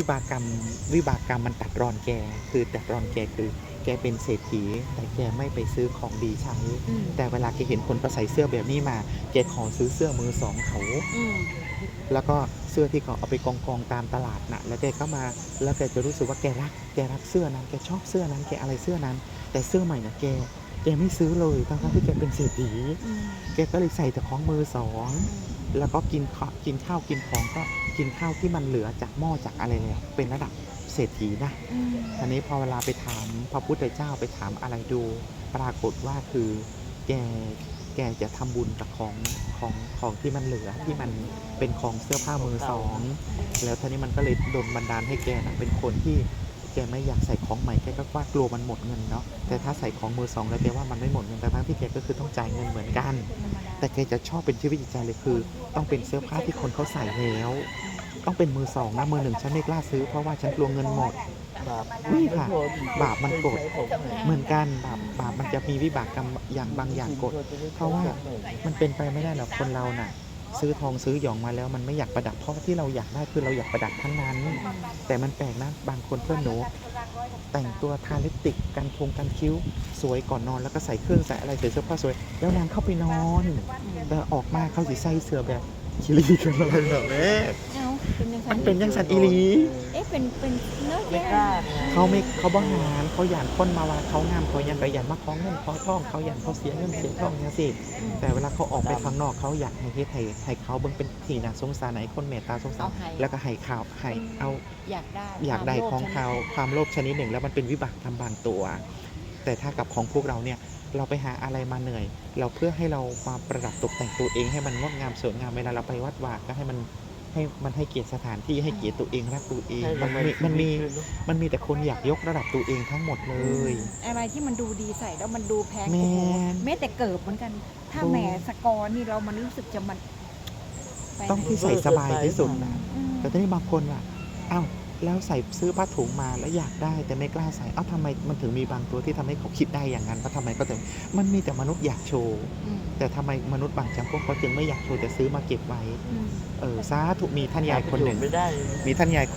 วิบากกรรมวิบากกรรมมันตัดรอนแก คือตัดรอนแกคือ แกเป็นเศรษฐี แต่แกไม่ไปซื้อของดีใช้ อืมแต่เวลาแกเห็นคนก็ใส่เสื้อแบบนี้มา แกขอซื้อเสื้อมือสองเขา อืมแล้วก็เสื้อที่เขาเอาไปกองกองๆตามตลาดน่ะแล้วแกก็มาแล้วแกจะรู้สึกว่าแกรัก แกรักเสื้อนั้น แกชอบเสื้อนั้นแกอะไรเสื้อนั้น แต่เสื้อใหม่น่ะแก แกไม่ซื้อเลยทั้งๆที่แกเป็นเศรษฐี อืมแกก็เลยใส่แต่ของมือสอง แล้วก็กินข้าวกินข้าวกินของก็กินข้าวที่มันเหลือจากหม้อจากอะไรเนี่ยเป็นระดับเศรษฐีนะอืมทีนี้พอเวลาไปถามพระพุทธเจ้าไปถามอะไรดูปรากฏว่าคือแกแกจะทำบุญกับของของของที่มันเหลือที่มันเป็นของเสื้อผ้ามือสอง แล้วทีนี้มันก็เลยโดนบันดาลให้แกนะเป็นคนที่ แกไม่อยากใส่ของใหม่แกก็ว่ากลัวมันหมดเงินเนาะแต่ถ้าใส่ของมือสองแล้วแกว่ามันไม่หมดเงินแต่ทั้งที่แกก็คือต้องจ่ายเงินเหมือนกัน แต่แกจะชอบเป็นชีวิตจิตใจเลยคือ ต้องเป็นเสื้อผ้าที่คนเขาใส่แล้วต้องเป็นมือสองนะมือหนึ่งฉันไม่กล้าซื้อเพราะว่าฉันกลัวเงินหมดบาปนี่ค่ะ บาปมันกดเหมือนกันบาปบาปมันจะมีวิบากกรรมอย่างบางอย่างกด เพราะว่ามันเป็นไปไม่ได้หรอกคนเราน่ะ ซื้อทองซื้อหยองมาแล้วมันไม่อยากประดับเพราะที่เราอยากได้คือเราอยากประดับทั้งนั้น แต่มันแปลกนะบางคนเพื่อนหนู แต่งตัวทาลิปสติกกันพงกันคิ้ว สวยก่อนนอนแล้วก็ใส่เครื่องใส่อะไรใส่เสื้อผ้าสวย แล้วนางเข้าไปนอนแต่ออกมาเขาสิใส่เสื้อแบบคิรีกันอะไรแบบนี้ เอ้าเป็นยังไงมันเป็นยังสันอีหลีเอ๊ะเป็นเป็นเนื้อไม่แย่กล้าไงเขาไม่เขาบ้างานเขาหยานคนมาว่าเขางามเขายันไปหยานมาคล้องเงินคล้องทองเขาหยานเขาเสียเงินเสียทองเนี่ยสิอืมแต่เวลาเขาออกไปข้างนอกเขาอยากให้เฮ็ดให้ให้เขาเบิ่งเป็นทีน่าสงสารไหนคนเมตตาสงสารเอาให้แล้วก็ให้ข่าวให้เอาอยากได้อยากได้ควของมโลภเขาความโลภชนิดหนึ่ง แล้วมันเป็นวิบากทำบางตัว แต่ถ้ากับของพวกเราเนี่ยเราไปหาอะไรมาเหนื่อย เราเพื่อให้เรามาประดับตกแต่งตัวเองให้มันงดงามสวยงามเวลาเราไปวัดวาก็ให้มัน ให้มันให้เกียรติสถานที่ให้เกียรติตัวเองรักตัวเองให้มันรางวัลมีมันมีชีวิตด้วยเนอะมันมีแต่คนอยากยกระดับตัวเองทั้งหมดเลย อะไรที่มันดูดีใส่แล้วมันดูแพงแมโอ้โหนแม้แต่เกิบเหมือนกัน ถ้าถูกแหมสกอร์นี่เรามันรู้สึกจะมันไปต้องที่ใส่สบายที่สุดนะอืมแต่ทีนี้บางคนล่ะอ้าว แล้วใส่ซื้อผ้าถุงมาแล้วอยากได้แต่ไม่กล้าใส่ เอ้าทำไมมันถึงมีบางตัวที่ทำให้เขาคิดได้อย่างนั้นว่าทำไมก็ถึงมันมีแต่มนุษย์อยากโชว์อืมแต่ทำไมมนุษย์บางจำพวกเขาจึงไม่อยากโชว์แต่ซื้อมาเก็บไว้อืมเออสาธุมีท่านยายคนหนึ่งไม่ได้มีท่านยาย